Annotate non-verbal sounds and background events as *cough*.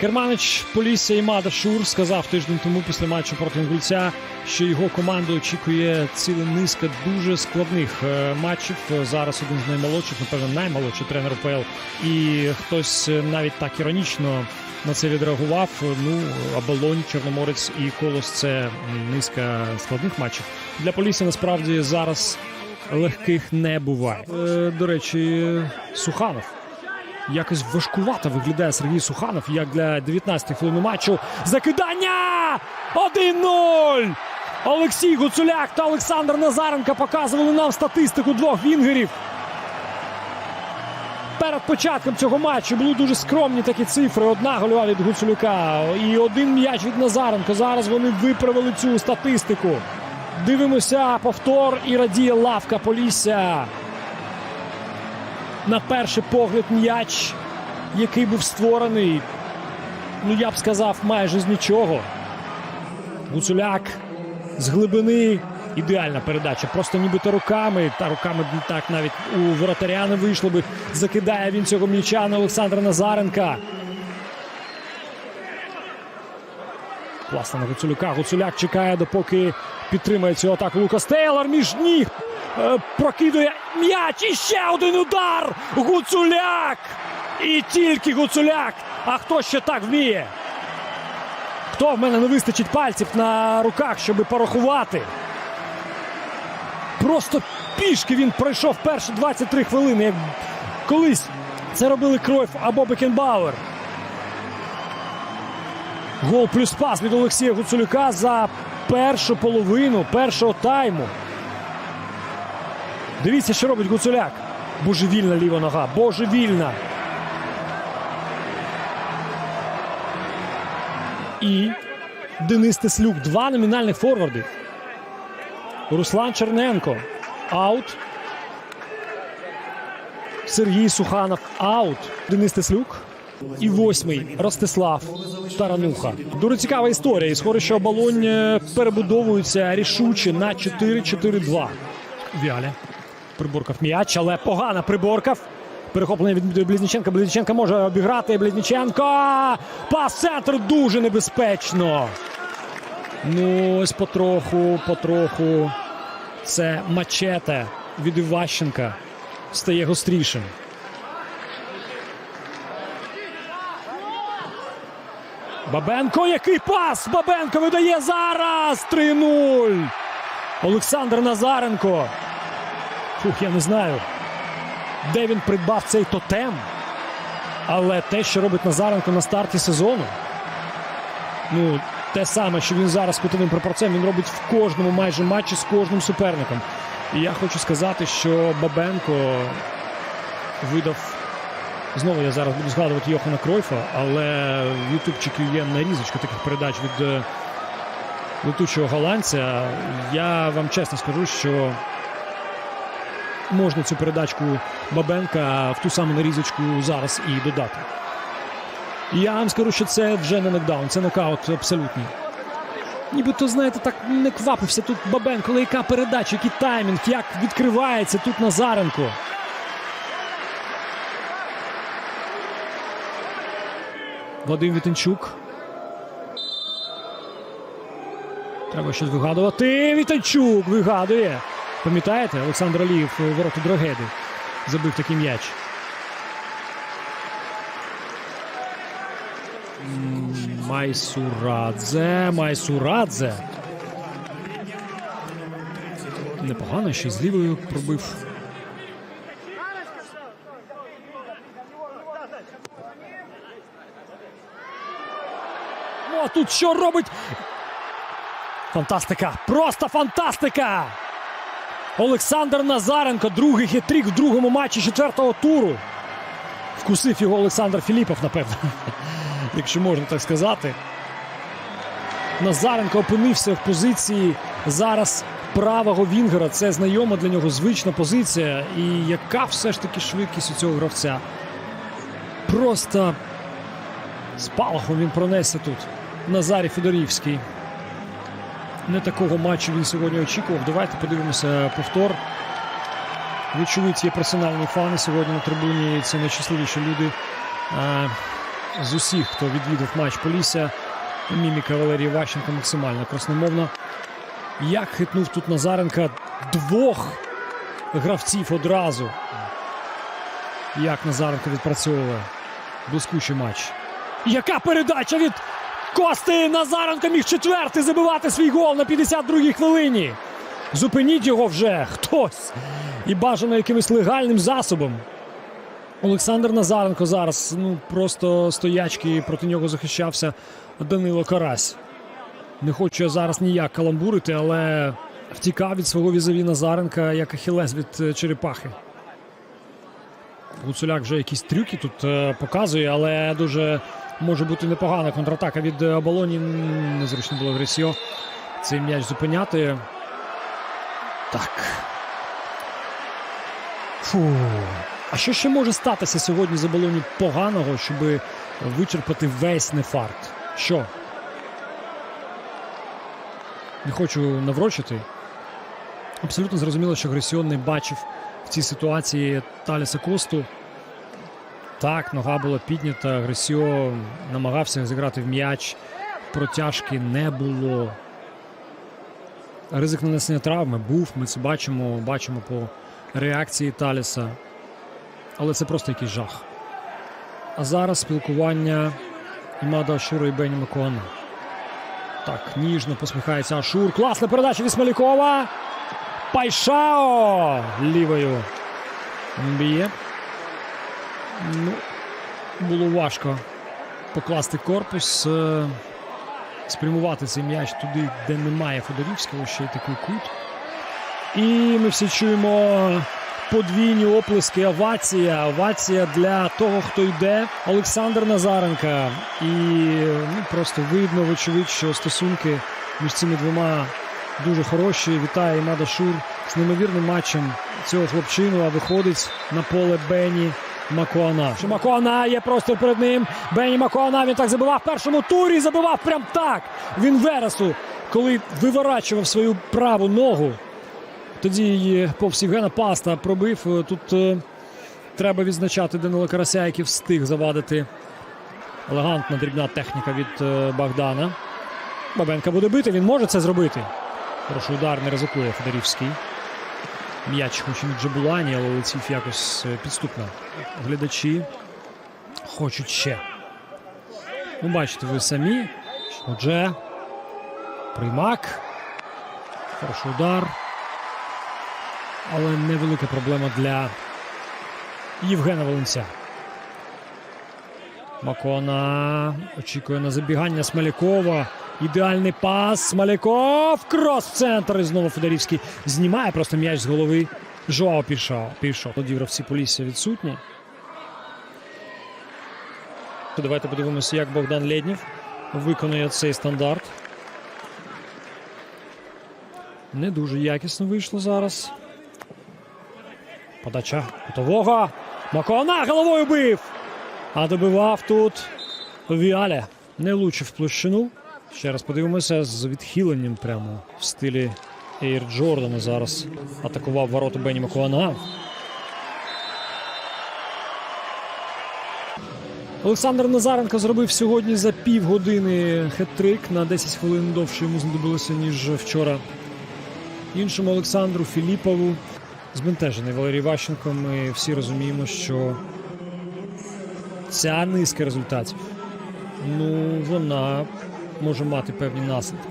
Керманич Полісся і Мада Шур сказав тиждень тому після матчу проти Інгульця, що його команду очікує ціла низка дуже складних е, матчів. Зараз один з наймолодших, напевно, наймолодший тренер УПЛ. І хтось е, навіть так іронічно на це відреагував. Ну, Абалонь, Чорноморець і Колос це низка складних матчів. Для Полісся насправді зараз легких не буває. Е, До речі, Суханов. Якось важкувато виглядає Сергій Суханов, як для 19-ї хвилини матчу. Закидання! 1-0! Олексій Гуцуляк та Олександр Назаренко показували нам статистику двох вінгерів. Перед початком цього матчу були дуже скромні такі цифри. Одна гольова від Гуцулюка і один м'яч від Назаренко. Зараз вони виправили цю статистику. Дивимося повтор і радіє лавка Полісся на перший погляд м'яч, який був створений, ну я б сказав, майже з нічого. Гуцуляк з глибини. Ідеальна передача. Просто нібито руками. Та руками так навіть у воротаря не вийшло би. Закидає він цього м'яча на Олександра Назаренка. Класно на Гуцулюка. Гуцуляк чекає, допоки підтримає цю атаку. Лукас Тейлор між ніг. Е, прокидує м'яч. І ще один удар. Гуцуляк. І тільки Гуцуляк. А хто ще так вміє? Хто в мене не вистачить пальців на руках, щоб порахувати? Просто пішки він пройшов перші 23 хвилини. Як колись це робили Кройф або Бекенбауер. Гол плюс пас від Олексія Гуцулюка за першу половину першого тайму. Дивіться, що робить Гуцуляк. Божевільна ліва нога. Божевільна. І Денис Теслюк. Два номінальних форварди. Руслан Черненко. Аут. Сергій Суханов. Аут. Денис Теслюк. І восьмий Ростислав Тарануха. Дуже цікава історія. І схоже, що оболонь е, перебудовується рішуче на 4-4-2. Вяля. Приборкав м'яч, але погано приборкав. Перехоплення від Близніченка. Близніченка може обіграти. Близніченко. Пас центр дуже небезпечно. Ну, ось потроху, потроху. Це мачете від Іващенка стає гострішим. Бабенко, який пас! Бабенко видає зараз 3-0. Олександр Назаренко. Фух, я не знаю, де він придбав цей тотем. Але те, що робить Назаренко на старті сезону, ну, те саме, що він зараз кутовим прапорцем, він робить в кожному майже матчі з кожним суперником. І я хочу сказати, що Бабенко видав. Знову я зараз буду згадувати Йохана Кройфа, але в Ютубчику є нарізочка таких передач від е, летучого голландця. Я вам чесно скажу, що можна цю передачку Бабенка в ту саму нарізочку зараз і додати. Я вам скажу, що це вже не нокдаун, це нокаут абсолютний. Нібито, знаєте, так не квапився тут Бабенко, але яка передача, який таймінг, як відкривається тут Назаренко. Вадим Вітенчук. Треба щось вигадувати. Вітенчук вигадує. Пам'ятаєте, Олександр Алієв у ворота Дрогеди забив такий м'яч. Майсурадзе, Майсурадзе. Непогано, ще з лівою пробив. Ну, а тут що робить? Фантастика! Просто фантастика! Олександр Назаренко, другий хитрік в другому матчі четвертого туру. Вкусив його Олександр Філіпов, напевно, *laughs* якщо можна так сказати. Назаренко опинився в позиції зараз правого Вінгера. Це знайома для нього звична позиція. І яка все ж таки швидкість у цього гравця. Просто спалахом він пронесся тут. Назарій Федорівський. Не такого матчу він сьогодні очікував. Давайте подивимося повтор. Вочевидь, є персональні фани сьогодні на трибуні. Це найщасливіші люди. А, з усіх, хто відвідав матч Полісся, міміка Валерії Ващенка максимально красномовна. Як хитнув тут Назаренка двох гравців одразу. Як Назаренко відпрацьовує. Блискучий матч. Яка передача від Кости Назаренко міг четвертий забивати свій гол на 52-й хвилині. Зупиніть його вже хтось. І бажано якимось легальним засобом. Олександр Назаренко зараз ну просто стоячки проти нього захищався Данило Карась. Не хочу я зараз ніяк каламбурити, але втікав від свого візові Назаренка як ахілес від е, черепахи. Гуцуляк вже якісь трюки тут е, показує, але дуже може бути непогана контратака від е, оболоні. Незручно було Гресіо цей м'яч зупиняти. Так. Фу. А що ще може статися сьогодні з оболоні поганого, щоб вичерпати весь нефарт? Що? Не хочу наврочити. Абсолютно зрозуміло, що Гресіон не бачив в цій ситуації Таліса Косту. Так, нога була піднята. Гресіо намагався зіграти в м'яч. Протяжки не було. Ризик нанесення травми був. Ми це бачимо, бачимо по реакції Таліса. Але це просто якийсь жах. А зараз спілкування Імада Ашура і Бені Макуана. Так, ніжно посміхається Ашур. Класна передача від Смолякова. Пайшао лівою б'є. Ну, було важко покласти корпус, е, спрямувати цей м'яч туди, де немає Федорівського, ще й такий кут. І ми всі чуємо подвійні оплески. Овація. Овація для того, хто йде. Олександр Назаренка. І ну, просто видно, вочевидь, що стосунки між цими двома дуже хороші. Вітає Імада Шур з неймовірним матчем цього хлопчину, а виходить на поле Бені Макуана. Що Макуана є простір перед ним. Бені Макуана він так забивав в першому турі. Забивав прям так. Він Вересу, коли виворачував свою праву ногу. Тоді повз Євгена Паста пробив. Тут е, треба відзначати Данила Карася, який встиг завадити. Елегантна дрібна техніка від е, Богдана. Бабенка буде бити, він може це зробити. Хороший удар не ризикує Федорівський. М'яч хоч від Джабулані, але летів якось е, підступно. Глядачі хочуть ще. Ну, бачите, ви самі. Отже, приймак. Хороший удар. Але невелика проблема для Євгена Волинця. Макона очікує на забігання Смолякова. Ідеальний пас. Смоляков. Крос в центр. І знову Федорівський знімає просто м'яч з голови. Жоао пішов. Пішов. Тоді гравці Полісся відсутні. Давайте подивимося, як Богдан Лєднєв виконує цей стандарт. Не дуже якісно вийшло зараз. Подача готового. Макона головою бив. А добивав тут Віаля. Не влучив в площину. Ще раз подивимося з відхиленням прямо в стилі Ейр Джордана зараз атакував ворота Бені Макуана. Олександр Назаренко зробив сьогодні за півгодини хет-трик. На 10 хвилин довше йому знадобилося, ніж вчора. Іншому Олександру Філіпову збентежений Валерій Ващенко. Ми всі розуміємо, що ця низка результатів ну, вона може мати певні наслідки.